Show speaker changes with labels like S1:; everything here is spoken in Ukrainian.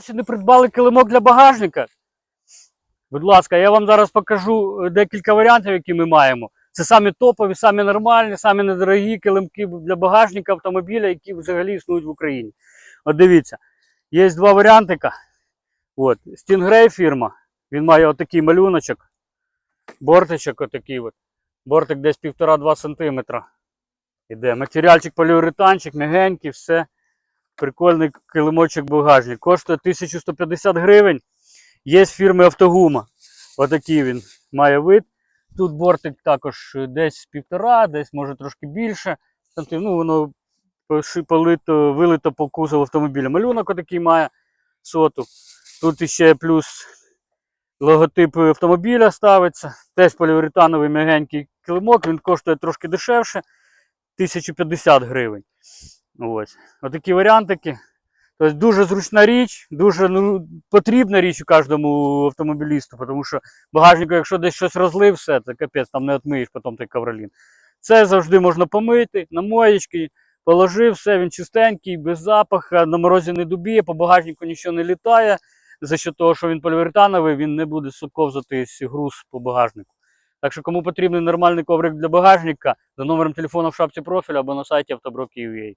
S1: Ще не придбали килимок для багажника. Будь ласка, я вам зараз покажу е, декілька варіантів, які ми маємо. Це самі топові, самі нормальні, самі недорогі килимки для багажника автомобіля, які взагалі існують в Україні. От дивіться, є два варіантика. От, Stingray фірма. Він має отакий малюночок. Бортичок отакий от. Бортик десь 1,5-2 см. Іде. Матеріальчик поліуретанчик, м'ягенький, все. Прикольний килимочок багажник. Коштує 1150 гривень. Є фірми Автогума. Отакий він має вид. Тут бортик також десь півтора, десь може трошки більше. Ну, воно полито, вилито по кузову автомобіля. Малюнок отакий має соту. Тут іще плюс логотип автомобіля ставиться. Теж поліуретановий м'ягенький килимок. Він коштує трошки дешевше. 1050 гривень. Ось. Отакі варіантики. Тобто дуже зручна річ, дуже ну, потрібна річ у кожному автомобілісту, тому що багажнику, якщо десь щось розлив, все, це капець, там не отмиєш потім той ковролін. Це завжди можна помити, на моєчки, положив, все, він чистенький, без запаха, на морозі не дубіє, по багажнику нічого не літає. За що того, що він поліуретановий, він не буде ковзатись груз по багажнику. Так що, кому потрібний нормальний коврик для багажника, за номером телефону в шапці профіля або на сайті автобро.ua.